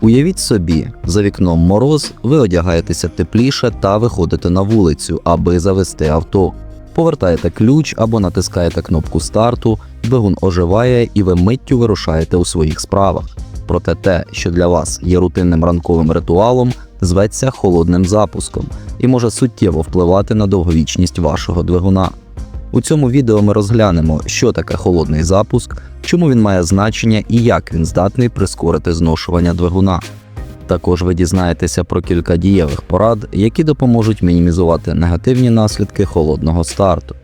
Уявіть собі, за вікном мороз, ви одягаєтеся тепліше та виходите на вулицю, аби завести авто. Повертаєте ключ або натискаєте кнопку старту, двигун оживає і ви миттю вирушаєте у своїх справах. Проте те, що для вас є рутинним ранковим ритуалом, зветься холодним запуском і може суттєво впливати на довговічність вашого двигуна. У цьому відео ми розглянемо, що таке холодний запуск, чому він має значення і як він здатний прискорити зношування двигуна. Також ви дізнаєтеся про кілька дієвих порад, які допоможуть мінімізувати негативні наслідки холодного старту.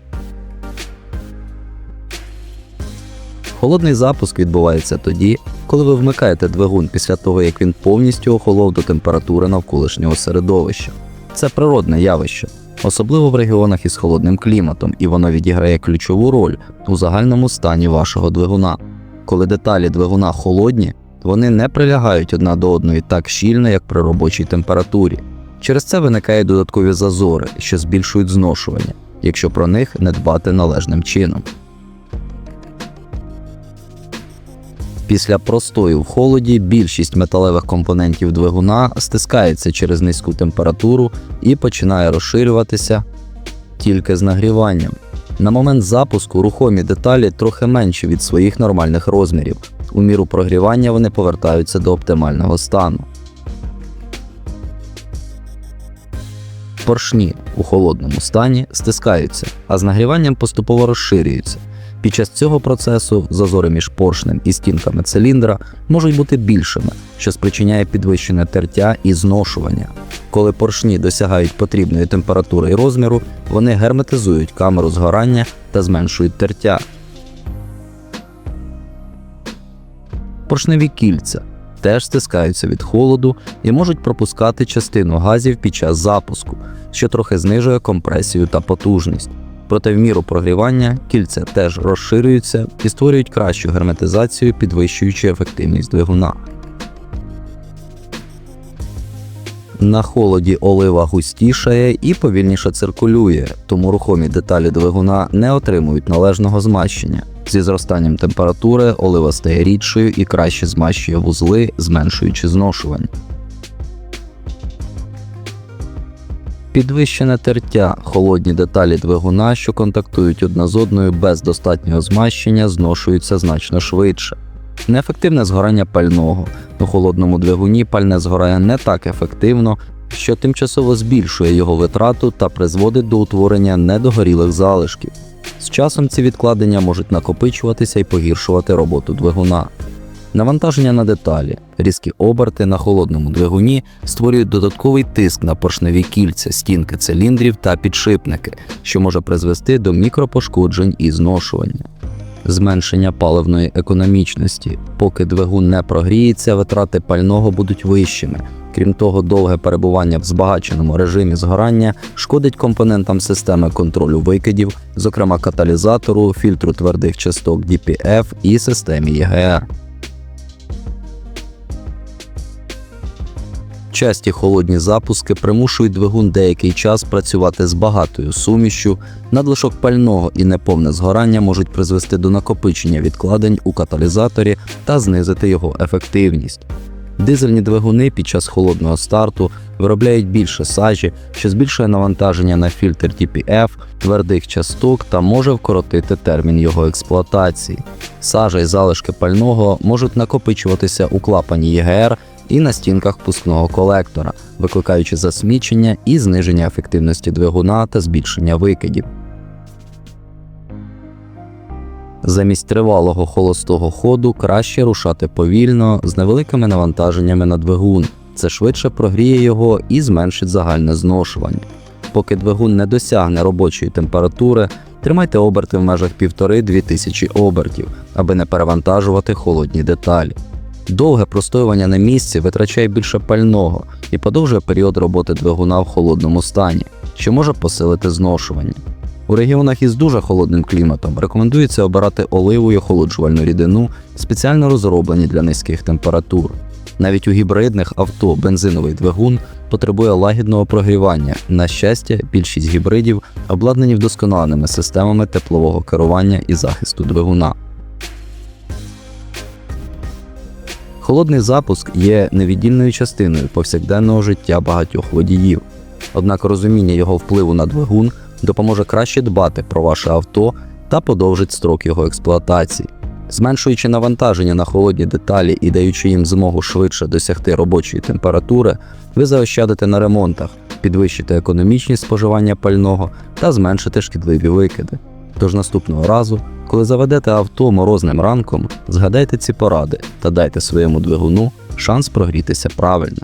Холодний запуск відбувається тоді, коли ви вмикаєте двигун після того, як він повністю охолов до температури навколишнього середовища. Це природне явище, особливо в регіонах із холодним кліматом, і воно відіграє ключову роль у загальному стані вашого двигуна. Коли деталі двигуна холодні, вони не прилягають одна до одної так щільно, як при робочій температурі. Через це виникають додаткові зазори, що збільшують зношування, якщо про них не дбати належним чином. Після простою в холоді більшість металевих компонентів двигуна стискається через низьку температуру і починає розширюватися тільки з нагріванням. На момент запуску рухомі деталі трохи менші від своїх нормальних розмірів. У міру прогрівання вони повертаються до оптимального стану. Поршні у холодному стані стискаються, а з нагріванням поступово розширюються. Під час цього процесу зазори між поршнем і стінками циліндра можуть бути більшими, що спричиняє підвищене тертя і зношування. Коли поршні досягають потрібної температури і розміру, вони герметизують камеру згорання та зменшують тертя. Поршневі кільця теж стискаються від холоду і можуть пропускати частину газів під час запуску, що трохи знижує компресію та потужність. Проте в міру прогрівання кільця теж розширюються і створюють кращу герметизацію, підвищуючи ефективність двигуна. На холоді олива густішає і повільніше циркулює, тому рухомі деталі двигуна не отримують належного змащення. Зі зростанням температури олива стає рідшою і краще змащує вузли, зменшуючи зношування. Підвищене тертя, холодні деталі двигуна, що контактують одна з одною без достатнього змащення, зношуються значно швидше. Неефективне згорання пального. У холодному двигуні пальне згорає не так ефективно, що тимчасово збільшує його витрату та призводить до утворення недогорілих залишків. З часом ці відкладення можуть накопичуватися і погіршувати роботу двигуна. Навантаження на деталі, різкі оберти на холодному двигуні створюють додатковий тиск на поршневі кільця, стінки циліндрів та підшипники, що може призвести до мікропошкоджень і зношування. Зменшення паливної економічності. Поки двигун не прогріється, витрати пального будуть вищими. Крім того, довге перебування в збагаченому режимі згорання шкодить компонентам системи контролю викидів, зокрема каталізатору, фільтру твердих часток DPF і системі ЄГР. Часті холодні запуски примушують двигун деякий час працювати з багатою сумішю, надлишок пального і неповне згорання можуть призвести до накопичення відкладень у каталізаторі та знизити його ефективність. Дизельні двигуни під час холодного старту виробляють більше сажі, що збільшує навантаження на фільтр TPF, твердих часток та може вкоротити термін його експлуатації. Сажа і залишки пального можуть накопичуватися у клапані ЄГР і на стінках пускного колектора, викликаючи засмічення і зниження ефективності двигуна та збільшення викидів. Замість тривалого холостого ходу краще рушати повільно з невеликими навантаженнями на двигун. Це швидше прогріє його і зменшить загальне зношування. Поки двигун не досягне робочої температури, тримайте оберти в межах 1,5-2 тисячі обертів, аби не перевантажувати холодні деталі. Довге простоювання на місці витрачає більше пального і подовжує період роботи двигуна в холодному стані, що може посилити зношування. У регіонах із дуже холодним кліматом рекомендується обирати оливу і охолоджувальну рідину, спеціально розроблені для низьких температур. Навіть у гібридних авто бензиновий двигун потребує лагідного прогрівання. На щастя, більшість гібридів обладнані вдосконаленими системами теплового керування і захисту двигуна. Холодний запуск є невіддільною частиною повсякденного життя багатьох водіїв. Однак розуміння його впливу на двигун допоможе краще дбати про ваше авто та подовжить строк його експлуатації. Зменшуючи навантаження на холодні деталі і даючи їм змогу швидше досягти робочої температури, ви заощадите на ремонтах, підвищите економічність споживання пального та зменшите шкідливі викиди. Тож наступного разу, коли заведете авто морозним ранком, згадайте ці поради та дайте своєму двигуну шанс прогрітися правильно.